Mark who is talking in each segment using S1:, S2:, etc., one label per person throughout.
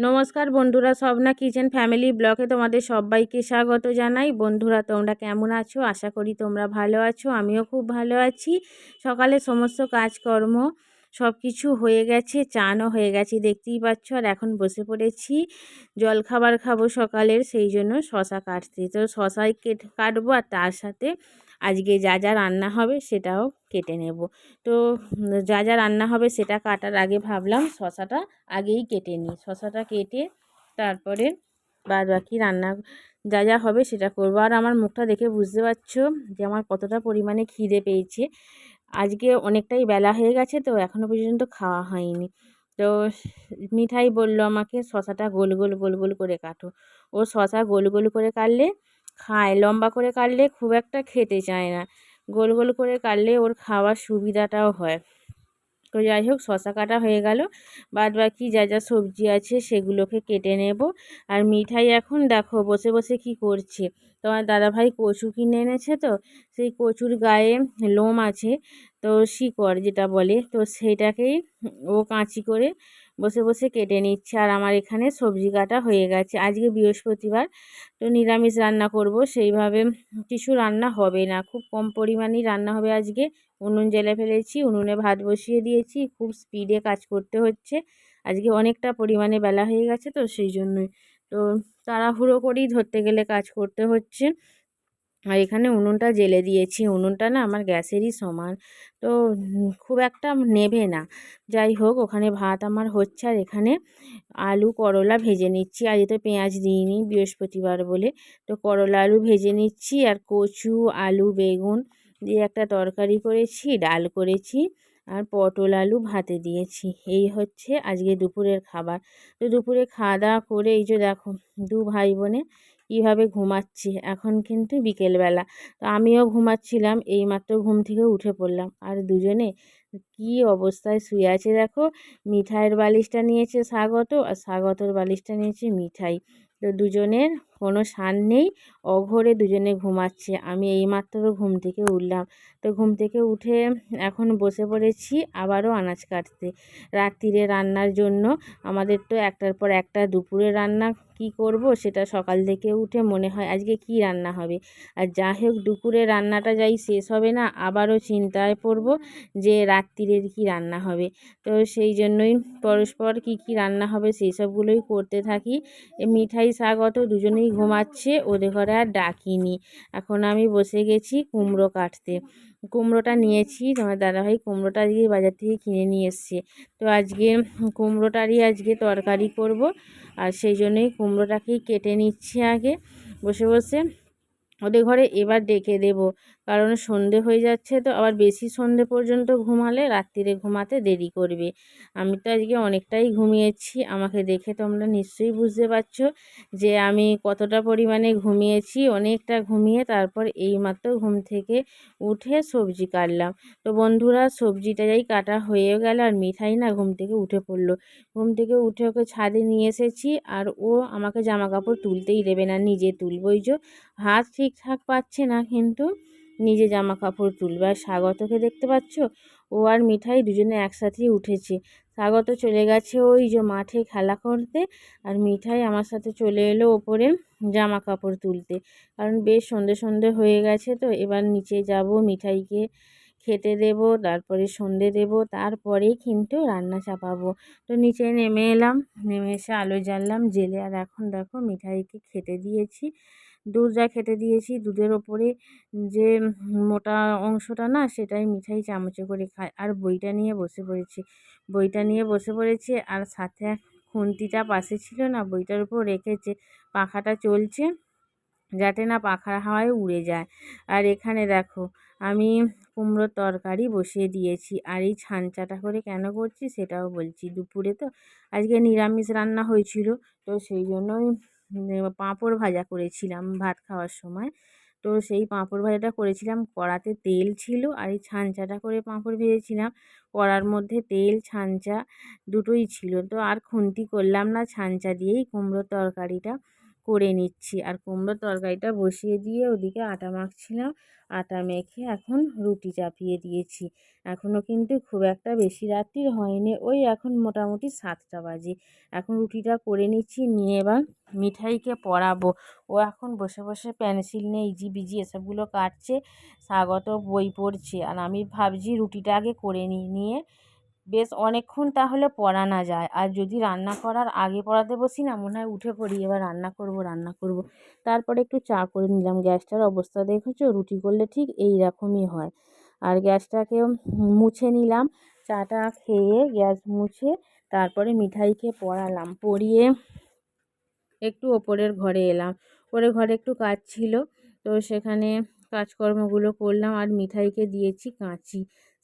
S1: নমস্কার বন্ধুরা সবনা kitchen family ব্লকে তোমাদের সবাইকে স্বাগত জানাই। বন্ধুরা, তোমরা কেমন আছো? আশা করি তোমরা ভালো আছো, আমিও খুব ভালো আছি। সকালে সমস্ত কাজকর্ম সব কিছু হয়ে গেছে, চানও হয়ে গেছে, দেখতেই পাচ্ছ। আর এখন বসে পড়েছি, জল খাবার খাব সকালের, সেই জন্য শশা কাটতে। তো শশাই কেটে, কাটবো আর তার সাথে আজকে যা যা রান্না হবে সেটাও কেটে নেব। তো যা যা রান্না হবে সেটা কাটার আগে ভাবলাম শশাটা আগেই কেটে নিই। শশাটা কেটে তারপরে বাদ বাকি রান্না, যা যা হবে সেটা করব। আর আমার মুখটা দেখে বুঝতে পারছ যে আমার কতটা পরিমাণে খিদে পেয়েছে। আজকে অনেকটাই বেলা হয়ে গেছে তো এখনও পর্যন্ত খাওয়া হয়নি। তো মিঠাই বলল আমাকে শশাটা গোল গোল গোল গোল করে কাটো। ও শশা গোল গোল করে কাটলে, খায়, লম্বা করে কাটলে খুব একটা খেতে চায় না। গোল গোল করে কাটলে ওর খাওয়ার সুবিধাটাও হয়। তো যাই হোক, শশা কাটা হয়ে গেল। বাদ বাকি যা যা সবজি আছে সেগুলোকে কেটে নেব। আর মিঠাই এখন দেখো বসে বসে কি করছে। তোমার দাদাভাই কচু কিনে এনেছে তো, সেই কচুর গায়ে লোম আছে, তো শিকড় যেটা বলে, তো সেইটাকেই ও কাঁচি করে বসে বসে কেটে নিচ্ছে। আর আমার এখানে সবজি কাটা হয়ে গেছে। আজকে বৃহস্পতিবার, তো নিরামিষ রান্না করব, সেইভাবে কিছু রান্না হবে না। খুব কম পরিমাণেই রান্না হবে আজকে। উনুন জেলে ফেলেছি, উনুনে ভাত বসিয়ে দিয়েছি, খুব স্পিডে কাজ করতে হচ্ছে। আজকে অনেকটা পরিমাণে বেলা হয়ে গেছে তো, সেই জন্যই তো তাড়াহুড়ো করেই ধরতে গেলে কাজ করতে হচ্ছে। আর এখানে উনুনটা জেলে দিয়েছি। উনুনটা না আমার গ্যাসেরই সমান। তো খুব একটা নেবে না। যাই হোক, ওখানে ভাত আমার হচ্ছে আর এখানে আলু, করলা ভেজে নিচ্ছি। আজ তো পেঁয়াজ দিইনি বৃহস্পতিবার বলে। তো করলা আলু ভেজে নিচ্ছি আর কচু, আলু, বেগুন দিয়ে একটা তরকারি করেছি, ডাল করেছি। আর পটল আলু ভাতে দিয়েছি। এই হচ্ছে আজকে দুপুরের খাবার। তো দুপুরে খাওয়া দাওয়া করে এই যে দেখো, দু ভাই বোনে কীভাবে ঘুমাচ্ছি, এখন কিন্তু বিকেলবেলা। তো আমিও ঘুমাচ্ছিলাম, এইমাত্র ঘুম থেকে উঠে পড়লাম। আর দুজনে কি অবস্থায় শুয়ে আছে দেখো, মিঠাইয়ের বালিশটা নিয়েছে স্বাগত, আর স্বাগতর বালিশটা নিয়েছে মিঠাই। তো দুজনের কোনো সার নেই। অঘরে দুজনে ঘুমাচ্ছে। আমি এইমাত্র ঘুম থেকে উঠলাম। তো ঘুম থেকে উঠে এখন বসে পড়েছি, আবারও আনাজ কাটতে। রাত্রিরে রান্নার জন্য আমাদের তো একটার পর একটা দুপুরে রান্না কি করব সেটা সকাল থেকে উঠে মনে হয় আজকে কি রান্না হবে। আর যা হোক দুপুরে রান্নাটা যাই শেষ হবে না, আবারও চিন্তায় পড়ব যে রাত্রিরের কি রান্না হবে। তো সেই জন্যই পরস্পর কি কি রান্না হবে সেই সবগুলোই করতে থাকি। মিঠাই স্বাগত দুজনেই ঘুমাচ্ছে, ওদের ঘরে আর ডাকিনি। এখন আমি বসে গেছি কুমড়ো কাটতে। কুমড়োটা নিয়েছি তোমার দাদাভাই কুমড়োটা আজকে বাজার থেকে কিনে নিয়ে এসছে। তো আজকে কুমড়োটারই আজকে তরকারি করব, আর সেই জন্যই কুমড়োটাকেই কেটে নিচ্ছি আগে। বসে বসে ওদের ঘরে এবার ডেকে দেব। কারণ সন্ধে হয়ে যাচ্ছে তো আবার বেশি সন্ধে পর্যন্ত ঘুমালে রাত্রিরে ঘুমাতে দেরি করবে। আমি তো আজকে অনেকটাই ঘুমিয়েছি, আমাকে দেখে তোমরা নিশ্চয়ই বুঝতে পারছ যে আমি কতটা পরিমাণে ঘুমিয়েছি, অনেকটা ঘুমিয়ে তারপর এইমাত্র ঘুম থেকে উঠে সবজি কাটলাম। তো বন্ধুরা, সবজিটা যাই কাটা হয়ে গেল আর মিঠাই না ঘুম থেকে উঠে পড়ল। ঘুম থেকে উঠে ওকে ছাদে নিয়ে এসেছি আর ও আমাকে জামা কাপড় তুলতেই দেবে না, নিজে তুলবই যে। হাত ঠিকঠাক পাচ্ছে না কিন্তু নিজে জামা কাপড় তুলবে। আর স্বাগতকে দেখতে পাচ্ছ? ও আর মিঠাই দুজনে একসাথেই উঠেছে। স্বাগত চলে গেছে ওই যে মাঠে খেলা করতে। আর মিঠাই আমার সাথে চলে এলো ওপরে জামা কাপড় তুলতে। কারণ বেশ সন্ধে সন্ধে হয়ে গেছে তো, এবার নিচে যাব, মিঠাইকে খেতে দেব, তারপরে সন্ধে দেব তারপরেই কিন্তু রান্না চাপাবো। তো নিচে নেমে এলাম, নেমে এসে আলো জ্বাললাম, জেলে। আর এখন দেখো, মিঠাইকে খেতে দিয়েছি। দুধ যা খেতে দিয়েছি, দুধের ওপরে যে মোটা অংশটা না, সেটাই মিঠাই চামচে করে খায় আর বইটা নিয়ে বসে পড়েছি। বইটা নিয়ে বসে পড়েছে আর সাথে খুন্তিটা পাশে ছিল না, বইটার উপর রেখেছে। পাখাটা চলছে যাতে না পাখার হাওয়ায় উড়ে যায়। আর এখানে দেখো, আমি কুমড়োর তরকারি বসিয়ে দিয়েছি। আর এই ছানচাটা করে কেন করছি সেটাও বলছি। দুপুরে তো আজকে নিরামিষ রান্না হয়েছিল, তো সেই জন্যই পাঁপড় ভাজা করেছিলাম ভাত খাওয়ার সময়। তো সেই পাঁপড় ভাজাটা করেছিলাম, কড়াতে তেল ছিল আর এই ছানচাটা করে পাঁপড় ভেজেছিলাম। কড়ার মধ্যে তেল, ছানচা দুটোই ছিল। তো আর খুন্তি করলাম না ছানচা দিয়েই কুমড়োর তরকারিটা। করে নিচ্ছি। আর কুমড়ো তরকারিটা বসিয়ে দিয়ে ওদিকে আটা মাখছিলাম। আটা মেখে এখন রুটি চাপিয়ে দিয়েছি। এখনও কিন্তু খুব একটা বেশি রাত্রির হয়নি। ওই এখন মোটামুটি সাতটা বাজে। এখন রুটিটা করে নিচ্ছি। নিয়ে এবার মিঠাইকে পড়াবো। ও এখন বসে বসে পেন্সিল নিয়ে ইজি বিজি এসবগুলো কাটছে। স্বাগত বই পড়ছে। আর আমি ভাবছি রুটিটা আগে করে নিই নিয়ে বেশ অনেকক্ষণ তাহলে পড়ানো যায়। আর যদি রান্না করার আগে পড়াতে বসি না, মনে হয় উঠে পড়ি, এবার রান্না করব রান্না করব। তারপরে একটু চা করে নিলাম। গ্যাসটার অবস্থা দেখেছ? রুটি করলে ঠিক এই রকমই হয়। আর গ্যাসটাকে মুছে নিলাম। চাটা খেয়ে গ্যাস মুছে তারপরে মিঠাইকে পড়ালাম। পড়িয়ে একটু ওপরের ঘরে এলাম। ওপরের ঘরে একটু কাজ ছিল। তো সেখানে কাজকর্মগুলো করলাম আর মিঠাইকে দিয়েছি কাঁচি।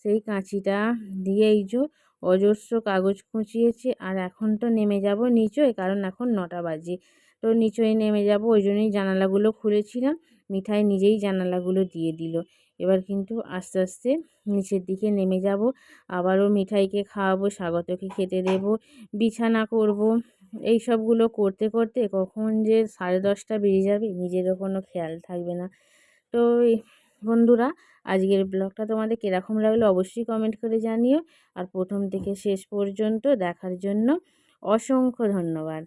S1: সেই কাঁচিটা দিয়ে এই যে অজস্র কাগজ খুঁচিয়েছি আর এখন তো নেমে যাব নিচয়, কারণ এখন নটা বাজে। তো নিচয় নেমে যাব, ওই জন্যই জানালাগুলো খুলেছিলাম, মিঠাই নিজেই জানালাগুলো দিয়ে দিল। এবার কিন্তু আস্তে আস্তে নিচের দিকে নেমে যাব, আবারও মিঠাইকে খাওয়াবো, স্বাগতকে খেতে দেব, বিছানা করব। এই সবগুলো করতে করতে কখন যে সাড়ে দশটা বেজে যাবে, নিজেরও কোনো খেয়াল থাকবে না। তো বন্ধুরা আজকের ব্লগটা তোমাদের কীরকম লাগল অবশ্যই কমেন্ট করে জানিও। আর প্রথম থেকে শেষ পর্যন্ত দেখার জন্য অসংখ্য ধন্যবাদ।